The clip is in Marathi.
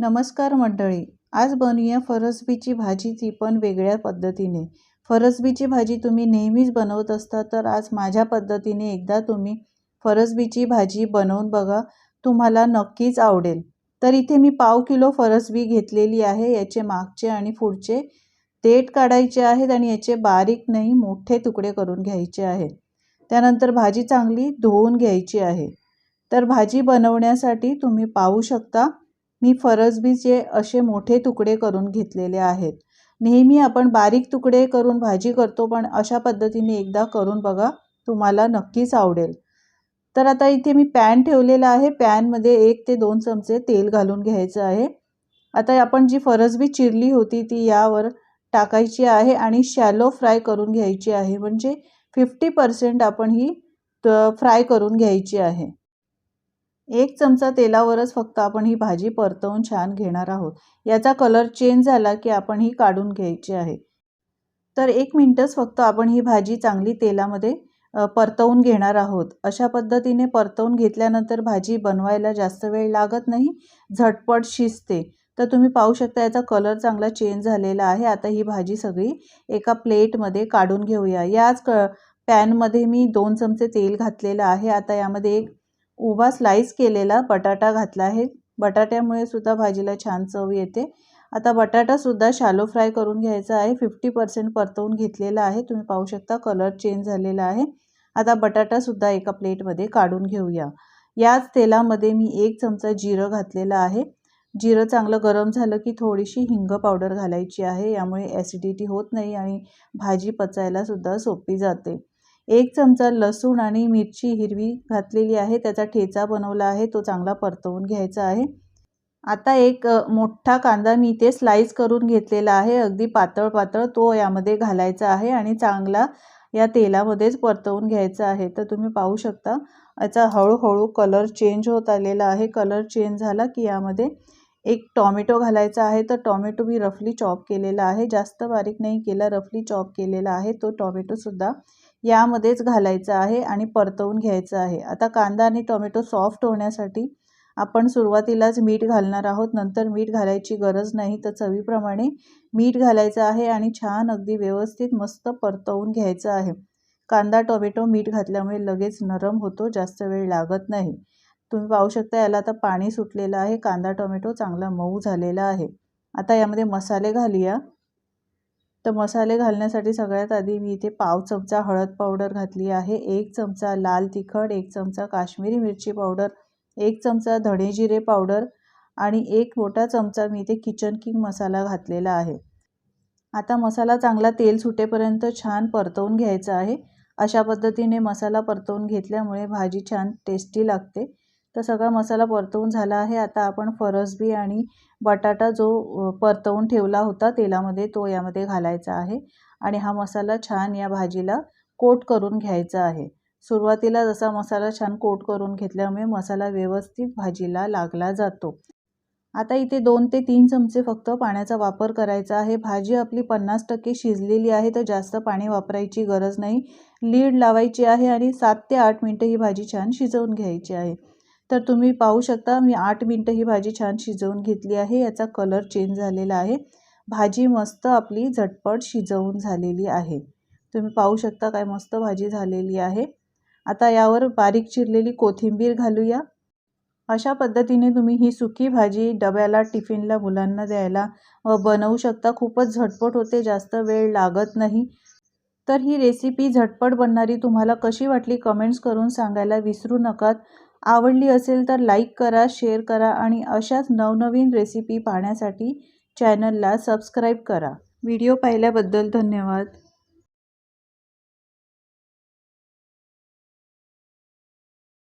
नमस्कार मंडळी आज बनवूया फरसबीची भाजी ती पण वेगळ्या पद्धतीने. फरसबीची भाजी तुम्ही नेहमीच बनवत असता तर आज माझ्या पद्धतीने एकदा तुम्ही फरसबीची भाजी बनवून बघा तुम्हाला नक्कीच आवडेल. तर इथे मी पाव किलो फरसबी घेतलेली आहे याचे मागचे आणि पुढचे देठ काढायचे आहेत आणि याचे बारीक नाही मोठे तुकडे करून घ्यायचे आहेत. त्यानंतर भाजी चांगली धुवून घ्यायची आहे. तर भाजी बनवण्यासाठी तुम्ही पाहू शकता मी फरसबीचे असे मोठे तुकडे करून घेतलेले आहेत. नेहमी आपण बारीक तुकडे करून भाजी करतो पण अशा पद्धतीने एकदा करून बघा तुम्हाला नक्कीच आवडेल. तर आता इथे मी पॅन ठेवलेला आहे. पॅनमध्ये एक ते दोन चमचे तेल घालून घ्यायचं आहे. आता आपण जी फरसबी चिरली होती ती यावर टाकायची आहे आणि शॅलो फ्राय करून घ्यायची आहे. म्हणजे फिफ्टी पर्सेंट आपण ही फ्राय करून घ्यायची आहे. एक चमचा तेलावरच फक्त आपण ही भाजी परतवून छान घेणार आहोत. याचा कलर चेंज झाला की आपण ही काढून घ्यायची आहे. तर एक मिनटंच फक्त आपण ही भाजी चांगली तेलामध्ये परतवून घेणार आहोत. अशा पद्धतीने परतवून घेतल्यानंतर भाजी बनवायला जास्त वेळ लागत नाही. झटपट शिजते. तर तुम्ही पाहू शकता याचा कलर चांगला चेंज झालेला आहे. आता ही भाजी सगळी एका प्लेटमध्ये काढून घेऊया. याच क पॅनमध्ये मी दोन चमचे तेल घातलेलं आहे. आता यामध्ये एक उभा स्लाईस केलेला बटाटा घातला आहे. बटाट्यामुळे सुद्धा भाजीला छान चव येते. आता बटाटासुद्धा शालो फ्राय करून घ्यायचा आहे. फिफ्टी पर्सेंट परतवून घेतलेला आहे. तुम्ही पाहू शकता कलर चेंज झालेला आहे. आता बटाटासुद्धा एका प्लेटमध्ये काढून घेऊया. याच तेलामध्ये मी एक चमचा जिरं घातलेलं आहे. जिरं चांगलं गरम झालं की थोडीशी हिंग पावडर घालायची आहे. यामुळे ॲसिडिटी होत नाही आणि भाजी पचायलासुद्धा सोपी जाते. एक चमचा लसूण आणि मिरची हिरवी घातलेली आहे. त्याचा ठेचा बनवला आहे. तो चांगला परतवून घ्यायचा आहे. आता एक मोठा कांदा मी इथे स्लाईस करून घेतलेला आहे. अगदी पातळ पातळ तो यामध्ये घालायचा आहे आणि चांगला या तेलामध्येच परतवून घ्यायचा आहे. तर तुम्ही पाहू शकता याचा हळूहळू कलर चेंज होत आलेला आहे. कलर चेंज झाला की यामध्ये एक टॉमॅटो घालायचा आहे. तर टॉमॅटो मी रफली चॉप केलेला आहे. जास्त बारीक नाही केला रफली चॉप केलेला आहे. तो टॉमॅटोसुद्धा यामध्येच घालायचं आहे आणि परतवून घ्यायचं आहे. आता कांदा आणि टोमॅटो सॉफ्ट होण्यासाठी आपण सुरुवातीलाच मीठ घालणार आहोत. नंतर मीठ घालायची गरज नाही. तर चवीप्रमाणे मीठ घालायचं आहे आणि छान अगदी व्यवस्थित मस्त परतवून घ्यायचं आहे. कांदा टोमॅटो मीठ घातल्यामुळे लगेच नरम होतो. जास्त वेळ लागत नाही. तुम्ही पाहू शकता याला आता पाणी सुटलेलं आहे. कांदा टोमॅटो चांगला मऊ झालेला आहे. आता यामध्ये मसाले घालूया. तर मसाले घालण्यासाठी सगळ्यात आधी मी इथे पाव चमचा हळद पावडर घातली आहे एक चमचा लाल तिखट एक चमचा काश्मीरी मिरची पावडर एक चमचा धणे जिरे पावडर आणि एक मोठा चमचा मी इथे किचन किंग मसाला घातलेला आहे. आता मसाला चांगला तेल सुटेपर्यंत छान परतवून घ्यायचा आहे. अशा पद्धतीने मसाला परतवून घेतल्यामुळे भाजी छान टेस्टी लागते. तर सगळा मसाला परतवून झाला आहे. आता आपण फरसबी आणि बटाटा जो परतवून ठेवला होता तेलामध्ये तो यामध्ये घालायचा आहे. आणि हा मसाला छान या भाजीला कोट करून घ्यायचा आहे. सुरुवातीला जसा मसाला छान कोट करून घेतल्यामुळे मसाला व्यवस्थित भाजीला लागला जातो. आता इथे दोन ते तीन चमचे फक्त पाण्याचा वापर करायचा आहे. भाजी आपली पन्नास टक्के शिजलेली आहे तर जास्त पाणी वापरायची गरज नाही. लीड लावायची आहे आणि सात ते आठ मिनटं ही भाजी छान शिजवून घ्यायची आहे. तर तुम्ही पाहू शकता मी आठ मिनटं ही भाजी छान शिजवून घेतली आहे. याचा कलर चेंज झालेला आहे. भाजी मस्त आपली झटपट शिजवून झालेली आहे. तुम्ही पाहू शकता काय मस्त भाजी झालेली आहे. आता यावर बारीक चिरलेली कोथिंबीर घालूया. अशा पद्धतीने तुम्ही ही सुकी भाजी डब्याला टिफिनला मुलांना द्यायला बनवू शकता. खूपच झटपट होते जास्त वेळ लागत नाही. तर ही रेसिपी झटपट बनणारी तुम्हाला कशी वाटली कमेंट्स करून सांगायला विसरू नका. आवडली असेल तर लाईक करा शेअर करा आणि अशाच नवनवीन रेसिपी पाहण्यासाठी चॅनलला सबस्क्राईब करा. व्हिडिओ पाहिल्याबद्दल धन्यवाद.